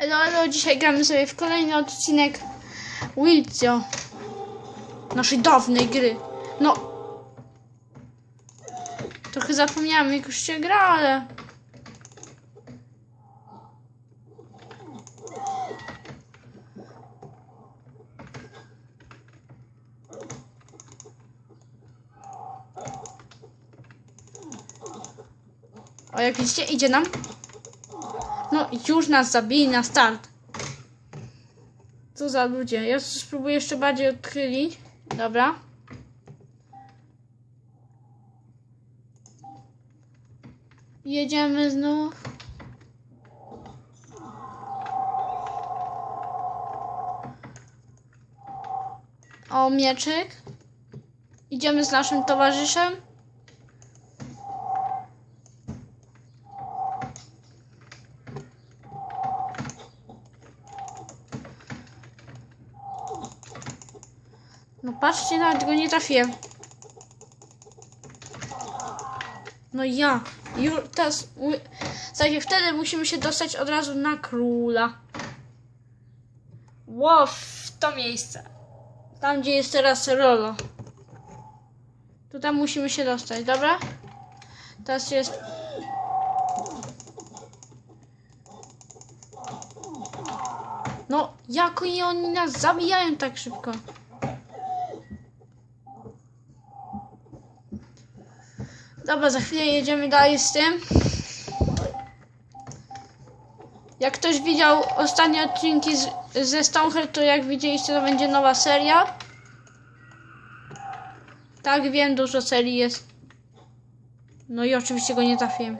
Elo, elo, dzisiaj gramy sobie w kolejny odcinek Wildzio. Naszej dawnej gry. No. Trochę zapomniałam jak już się gra, ale... O, jak widzicie, idzie nam. No, już nas zabili na start. Co za ludzie. Ja spróbuję jeszcze bardziej odchylić. Dobra. Jedziemy znów. O, mieczyk. Idziemy z naszym towarzyszem. No patrzcie, nawet go nie trafiłem. No ja. Teraz... sensie wtedy musimy się dostać od razu na króla. Ło, w to miejsce. Tam, gdzie jest teraz Rolo. Tu tam musimy się dostać, dobra? Teraz jest... No, jak oni nas zabijają tak szybko? Dobra, za chwilę jedziemy dalej z tym. Jak ktoś widział ostatnie odcinki z, ze Stonehead, to jak widzieliście, to będzie nowa seria. Tak, wiem, dużo serii jest. No i oczywiście go nie trafiłem.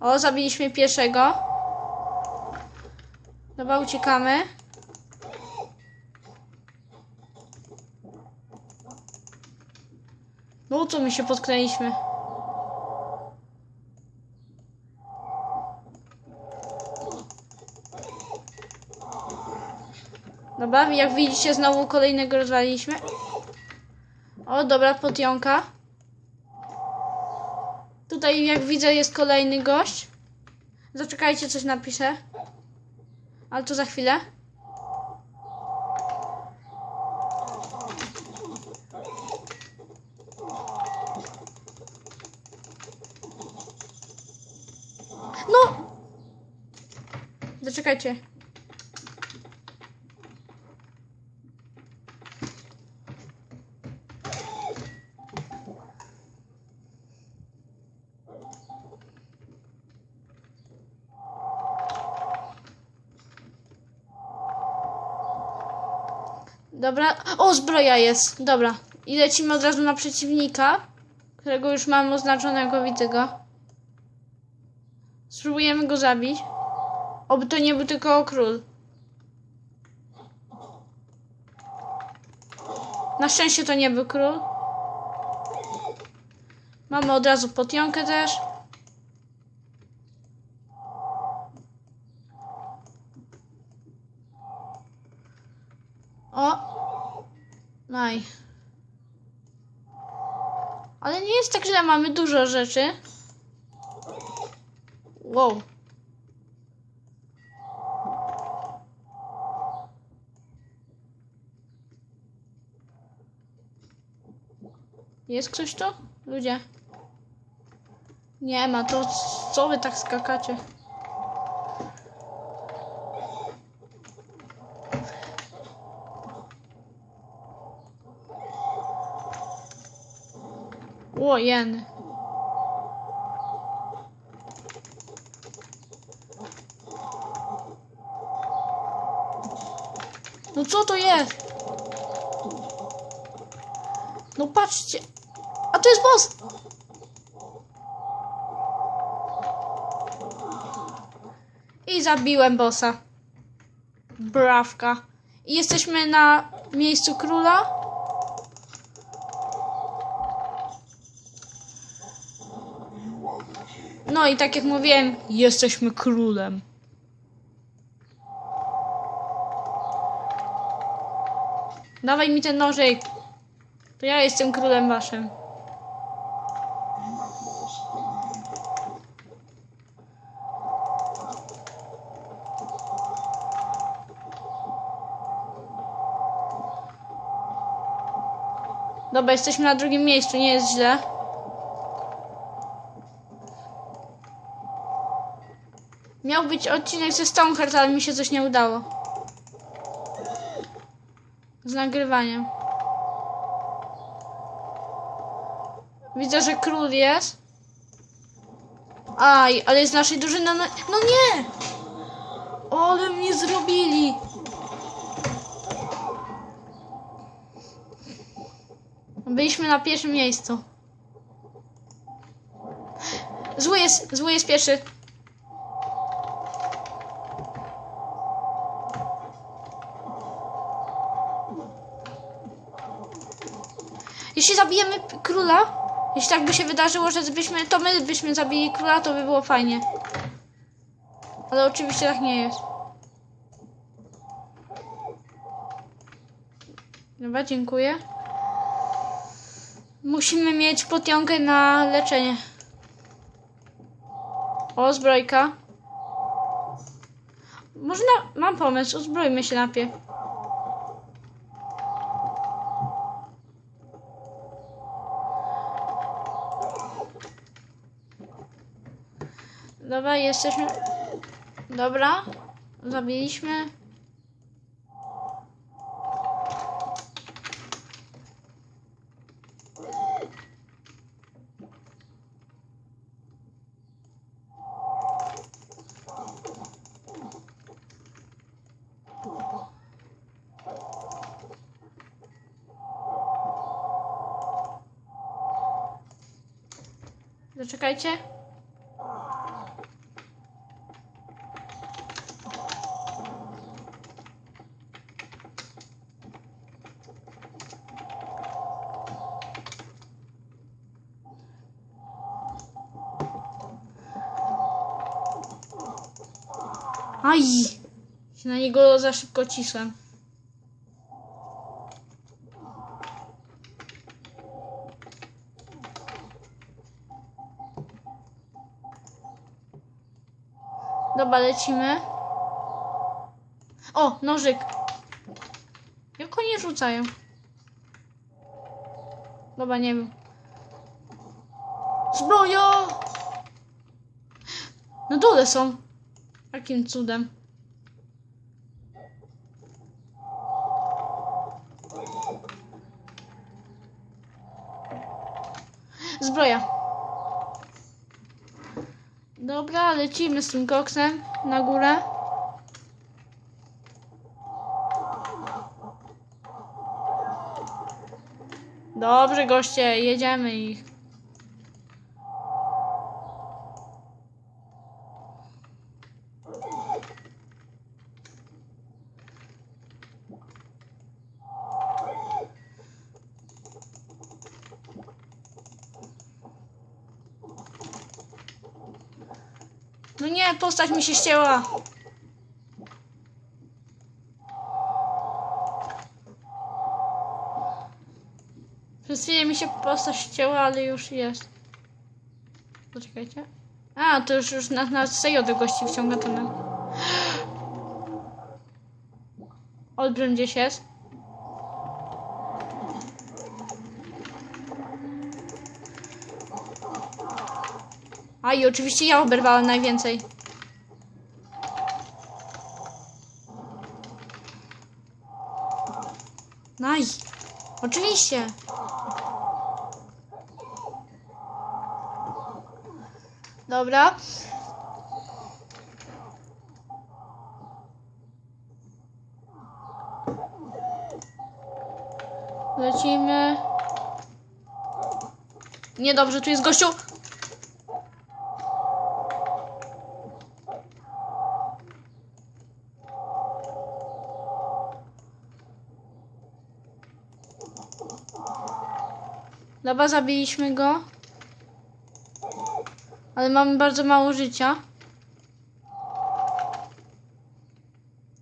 O, zabiliśmy pierwszego. Dobra, uciekamy. Co my się potknęliśmy? Dobra, jak widzicie znowu kolejnego rozwaliliśmy. O, dobra, potionka. Tutaj jak widzę jest kolejny gość. Zaczekajcie, coś napiszę. Ale to za chwilę. No! Zaczekajcie. Dobra. O, zbroja jest. Dobra. I lecimy od razu na przeciwnika, którego już mam oznaczonego, widzę go. Spróbujemy go zabić. Oby to nie był tylko król. Na szczęście to nie był król. Mamy od razu potionkę też. O! Naj. Ale nie jest tak źle, mamy dużo rzeczy. Wow. Jest ktoś? Ludzie. Nie ma, to co wy tak skakacie? O, jeny. Co to jest? No patrzcie. A to jest boss! I zabiłem bossa. Brawka. I jesteśmy na miejscu króla. No i tak jak mówiłem, jesteśmy królem. Dawaj mi ten nożyk. To ja jestem królem waszym. Dobra, jesteśmy na drugim miejscu, nie jest źle. Miał być odcinek ze Stoneheart, ale mi się coś nie udało. Z nagrywaniem. Widzę, że król jest. Aj, ale jest naszej drużyny. No, no nie! Ale mnie zrobili! Byliśmy na pierwszym miejscu. Zły jest, zły jest pierwszy. Króla, jeśli tak by się wydarzyło, że byśmy, to my byśmy zabili króla, to by było fajnie. Ale oczywiście tak nie jest. Dobra, dziękuję. Musimy mieć potionkę na leczenie. O, zbrojka. Można, mam pomysł, uzbrojmy się najpierw. Dobra, jesteśmy. Dobra, zabiliśmy. Zaczekajcie. Aj! Się na niego za szybko cisłem. Dobra, lecimy. O, nożyk. Jak oni rzucają? Dobra, nie wiem. Zbroja! Na dole są. Jakim cudem? Zbroja. Dobra, lecimy z tym koksem na górę. Dobrze, goście, jedziemy ich. No nie, postać mi się ścięła. Przez chwilę mi się postać ścięła, ale już jest. Poczekajcie. A, to już, już na, na serio do gości wciąga ten. Olbrzym gdzieś jest. A i oczywiście ja oberwałem najwięcej. Naj. Oczywiście. Dobra. Lecimy. Niedobrze, tu jest gościu. Dobra, zabiliśmy go. Ale mamy bardzo mało życia.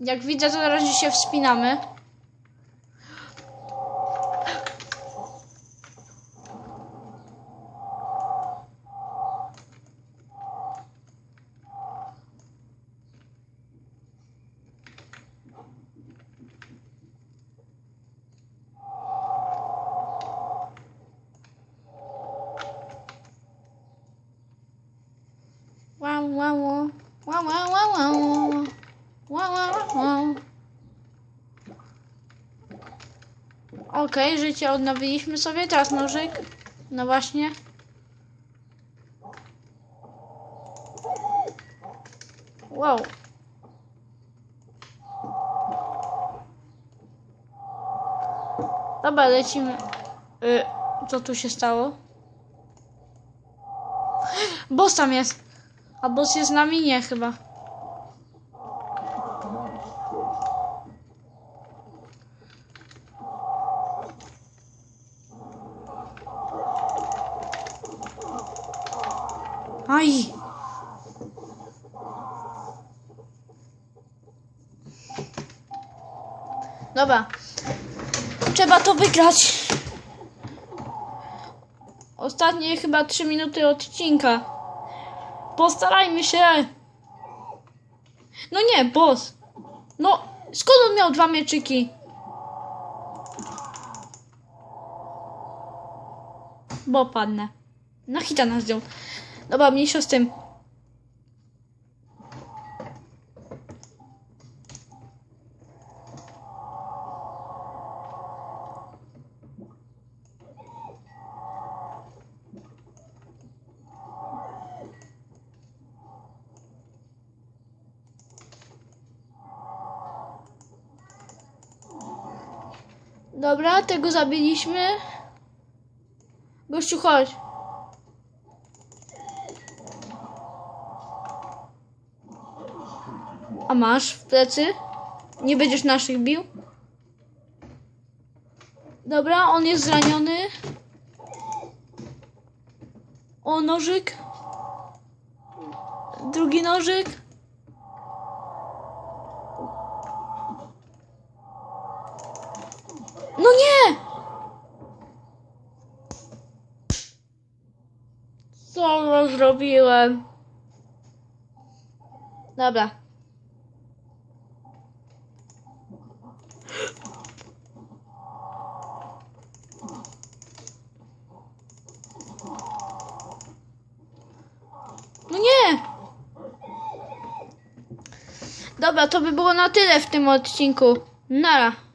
Jak widzę, to na razie się wspinamy. Okej, życie odnowiliśmy sobie, teraz nożyk. No właśnie. Wow. Dobra, lecimy. Y, co tu się stało? Boss tam jest. A boss jest z nami? Nie, chyba. Aj! Dobra. Trzeba to wygrać. Ostatnie chyba 3 minuty odcinka. Postarajmy się. No nie, boss. No, skąd on miał dwa mieczyki? Bo padnę. Na hita nas zdjął. Dobra, mniejsza z tym. Dobra, tego zabiliśmy. Gościu, chodź. Masz w plecy? Nie będziesz naszych bił? Dobra, on jest zraniony. O, nożyk. Drugi nożyk. No nie! Co zrobiłem? Dobra. No nie! Dobra, to by było na tyle w tym odcinku. Nara.